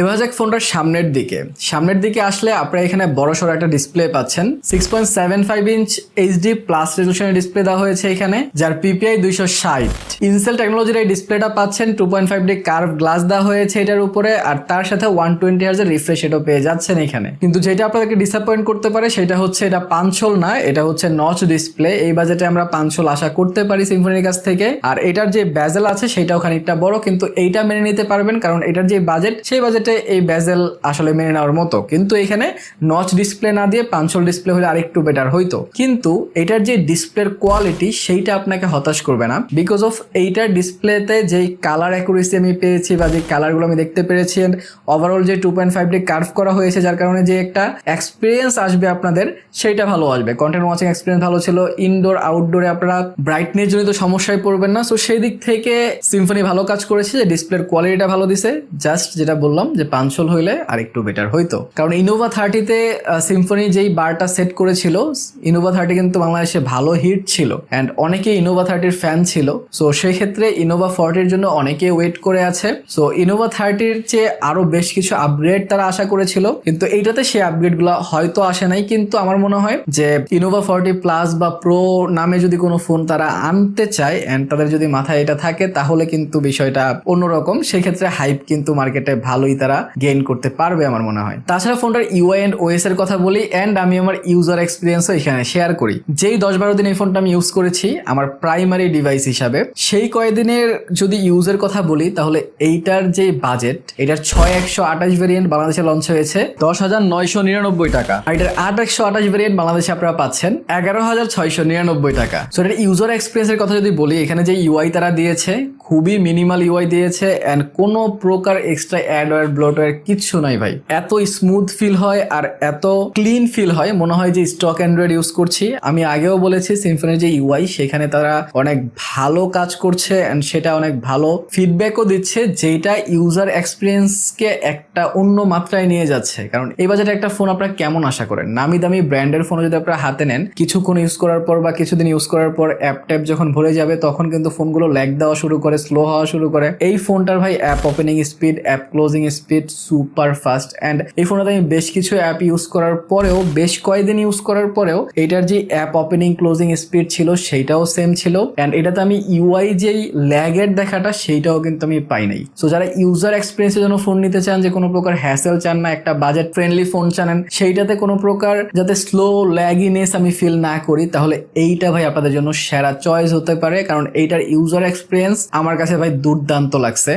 এবার যাক ফোনটার সামনের দিকে। সামনের দিকে আসলে আপনারা এখানে বড় সড়ো একটা ডিসপ্লে পাচ্ছেন। Six point seven five inch HD plus রেজলিউশনের display দেওয়া হয়েছে এখানে, যার পিপিআই দুইশো ষাট। ইনসেল টেকনোলজির এই ডিসপ্লেটা পাচ্ছেন two point five D curve glass দেওয়া হয়েছে এটার উপরে, আর তার সাথে ওয়ান টোয়েন্টি হার্জের রিফ্রেশ এটাও পেয়ে যাচ্ছেন এখানে। কিন্তু যেটা আপনাদেরকে ডিসঅ্যাপয়েন্ট করতে পারে, সেটা হচ্ছে এটা পাঁচশোল না, এটা হচ্ছে নচ ডিসপ্লে এই বাজেটে আমরা পাঁচশোল আশা করতে পারি সিম্ফনির কাছ থেকে। আর এটার যে ব্যাজেল আছে, সেটাও খানিকটা বড়, কিন্তু এইটা মেনে নিতে পারবেন, কারণ এটার যে বাজেট সেই বাজেটে এই ব্যাজেল আসলে মেনে নেওয়ার মতো। কিন্তু এখানে নচ ডিসপ্লে না দিয়ে পাঁচশোল ডিসপ্লে হলে আরেকটু বেটার হইতো। কিন্তু এটার যে ডিসপ্লের কোয়ালিটি সেইটা আপনাকে হতাশ করবে না। বিকজ অফ এইটার ডিসপ্লেতে যেই কালার অ্যাকুরেসি আমি পেয়েছি বা যে কালারগুলো আমি দেখতে পেরেছি ওভারঅল যে two point five D curve করা হয়েছে, যার কারণে যে একটা এক্সপিরিয়েন্স আসবে আপনাদের, সেইটা ভালো আসবে। কন্টেন্ট ওয়াচিং এক্সপিরিয়েন্স ভালো ছিল। ইনডোর আউটডোরে আপনারা ব্রাইটনেস জনিত সমস্যায় পড়বেন না। সো সেই দিক থেকে সিম্ফনি ভালো কাজ করেছে যে ডিসপ্লের কোয়ালিটিটা ভালো দিছে। জাস্ট যেটা বললাম যে পাঁচশোল হইলে আর একটু বেটার হইতো। কারণ ইনোভা থার্টিতে সিম্ফনি যেই বারটা সেট করেছিল ইনোভা থার্টি কিন্তু বাংলাদেশে ভালো হিট ছিল। অ্যান্ড অনেকে ইনোভা থার্টির ফ্যান ছিল। সো সেই ক্ষেত্রে ইনোভা ফর্টির জন্য অনেকে ওয়েট করে আছে। সো ইনোভা থার্টির চেয়ে আরও বেশ কিছু আপগ্রেড তারা আশা করেছিল। কিন্তু এইটাতে সেই আপগ্রেডগুলো হয়তো আসে নাই। কিন্তু আমার মনে হয় যে ইনোভা ফর্টি প্লাস বা প্রো নামে যদি কোনো ফোন তারা আনতে চায় অ্যান্ড তাদের যদি মাথায় এটা থাকে, তাহলে কিন্তু বিষয়টা অন্যরকম। সেক্ষেত্রে হাইপ কিন্তু মার্কেটে ভালোই তারা গেইন করতে পারবে আমার মনে হয়। তাছাড়া ফোনটার ইউআই এন্ড ওএস এর কথা বলি এন্ড আমি আমার ইউজার এক্সপিরিয়েন্সও এখানে শেয়ার করি। যেই দশ বারো দিন এই ফোনটা আমি ইউজ করেছি, আমার প্রাইমারি ডিভাইস হিসাবে, সেই কয়েকদিনের যদি ইউজের কথা বলি, তাহলে এইটার যে বাজেট এটার ছয় একশো আঠাশ ভেরিয়েন্ট বাংলাদেশে লঞ্চ হয়েছে, দশ হাজার নয়শো নিরানব্বই টাকা। আর এটার আট একশো আঠাশ ভেরিয়েন্ট বাংলাদেশে আপনারা পাচ্ছেন, এগারো হাজার ছয়শো নিরানব্বই টাকা। সো এটার ইউজার এক্সপিরিয়েন্সের কথা যদি বলি, এখানে যে ইউআই তারা দিয়েছে, খুবই মিনিমাল ইউআই দিয়েছে অ্যান্ড কোনো প্রকার এক্সট্রা অ্যাডওয়্যার ব্লোটওয়্যার কিচ্ছু নাই ভাই। এত স্মুথ ফিল হয় আর এত ক্লিন ফিল হয়, মনে হয় যে স্টক অ্যান্ড্রয়েড ইউজ করছি। আমি আগেও বলেছি সিম্ফনির যে ইউআই সেখানে তারা অনেক ভালো কাজ করছে অ্যান্ড সেটা অনেক ভালো ফিডব্যাকও দিচ্ছে যেটা ইউজার এক্সপিরিয়েন্সকে একটা অন্য মাত্রায় নিয়ে যাচ্ছে। কারণ এই বাজারে একটা ফোন আপনারা কেমন আশা করেন? নামি দামি ব্র্যান্ডের ফোন যদি আপনারা হাতে নেন, কিছুক্ষণ ইউজ করার পর বা কিছুদিন ইউজ করার পর অ্যাপ ট্যাপ যখন ভরে যাবে, তখন কিন্তু ফোনগুলো ল্যাগ দেওয়া শুরু করে স্লো হওয়া শুরু করে। এই ফোনটার ভাই app opening speed app closing speed super fast and এই ফোনটাতে আমি বেশ কিছু অ্যাপ ইউজ করার পরেও, বেশ কয়েকদিন ইউজ করার পরেও, এটার যে অ্যাপ ওপেনিং ক্লোজিং স্পিড ছিল, সেইটাও সেম ছিল। অ্যান্ড এটাতে আমি ইউআই যেই ল্যাগের দেখাটা, সেইটাও কিন্তু আমি পাই নাই। সো যারা ইউজার এক্সপিরিয়েন্সের জন্য ফোন নিতে চান, যে কোনো প্রকার হ্যাসেল চান না, একটা বাজেট ফ্রেন্ডলি ফোন চানেন, সেইটাতে কোনো প্রকার যাতে স্লো ল্যাগিনেস আমি ফিল না করি, তাহলে এইটা ভাই আপনাদের জন্য সেরা চয়েস হতে পারে। কারণ এইটার ইউজার এক্সপিরিয়েন্স আমার কাছে ভাই দুর্দান্ত লাগছে।